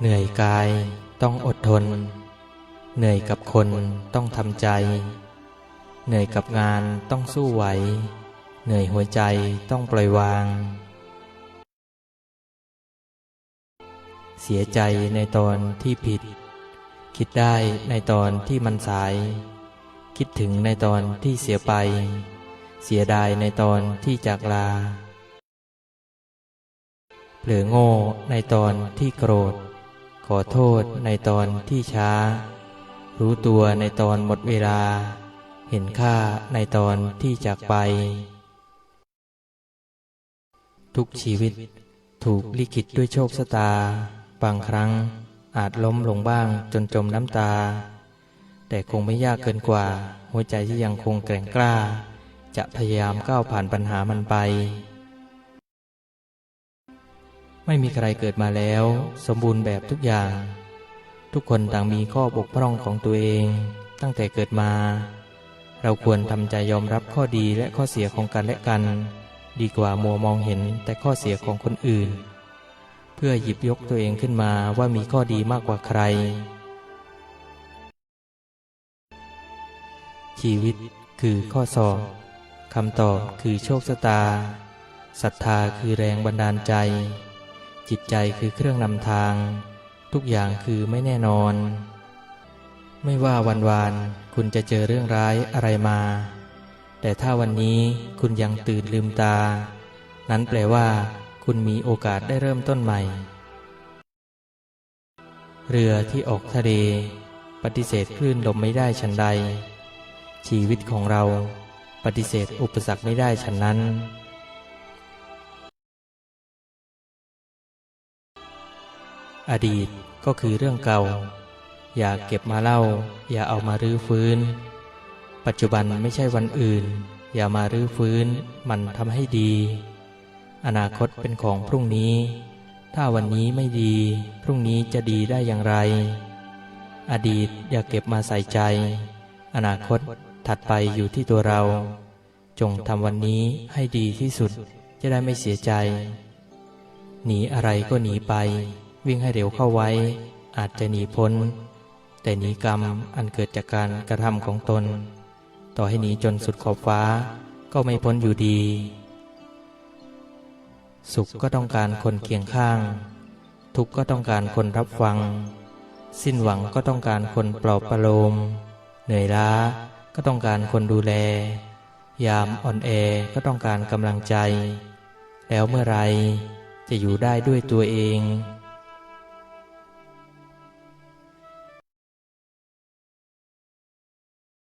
เหนื่อยกายต้องอดทน เหนื่อยกับคนต้องทำใจ เหนื่อยกับงานต้องสู้ไหว เหนื่อยหัวใจต้องปล่อยวาง เสียใจในตอนที่ผิด คิดได้ในตอนที่มันสาย คิดถึงในตอนที่เสียไป เสียดายในตอนที่จากลาเผลอโง่ในตอนที่โกรธ ขอโทษในตอนที่ช้า รู้ตัวในตอนหมดเวลา เห็นค่าในตอนที่จากไป ทุกชีวิตถูกลิขิตด้วยโชคชะตา บางครั้งอาจล้มลงบ้างจนจมน้ำตา แต่คงไม่ยากเกินกว่า หัวใจที่ยังคงแกร่งกล้า จะพยายามก้าวผ่านปัญหามันไป ไม่มีใครเกิดมาแล้ว สมบูรณ์แบบทุกอย่าง ทุกคนต่างมีข้อบกพร่องของตัวเอง ตั้งแต่เกิดมา เราควรทำใจยอมรับข้อดีและข้อเสียของกันและกัน ดีกว่ามัวมองเห็นแต่ข้อเสียของคนอื่น เพื่อหยิบยกตัวเองขึ้นมาว่ามีข้อดีมากกว่าใคร ชีวิตคือข้อสอบคำตอบคือโชคชะตาศรัทธาคือแรงบันดาลใจ จิตใจคือเครื่องนำทาง ทุกอย่างคือไม่แน่นอน ไม่ว่าวันวานคุณจะเจอเรื่องร้ายอะไรมา แต่ถ้าวันนี้คุณยังตื่นลืมตา นั้นแปลว่าคุณมีโอกาสได้เริ่มต้นใหม่ เรือที่ออกทะเล ปฏิเสธคลื่นลมไม่ได้ฉันใด ชีวิตของเราปฏิเสธอุปสรรคไม่ได้ฉันนั้น อดีตก็คือเรื่องเก่า อย่าเก็บมาเล่า อย่าเอามารื้อฟื้น ปัจจุบันไม่ใช่วันอื่น อย่ามารื้อฟื้น มันทำให้ดี อนาคตเป็นของพรุ่งนี้ ถ้าวันนี้ไม่ดี พรุ่งนี้จะดีได้อย่างไร อดีตอย่าเก็บมาใส่ใจ อนาคตถัดไปอยู่ที่ตัวเรา จงทำวันนี้ให้ดีที่สุดจะได้ไม่เสียใจ หนีอะไรก็หนีไป วิ่งให้เร็วเข้าไว้ อาจจะหนีพ้น แต่หนีกรรมอันเกิดจากการกระทำของตน ต่อให้หนีจนสุดขอบฟ้าก็ไม่พ้นอยู่ดี สุขก็ต้องการคนเคียงข้าง ทุกข์ก็ต้องการคนรับฟัง สิ้นหวังก็ต้องการคนปลอบประโลม เหนื่อยล้าก็ต้องการคนดูแล ยามอ่อนแอก็ต้องการกำลังใจ แล้วเมื่อไรจะอยู่ได้ด้วยตัวเอง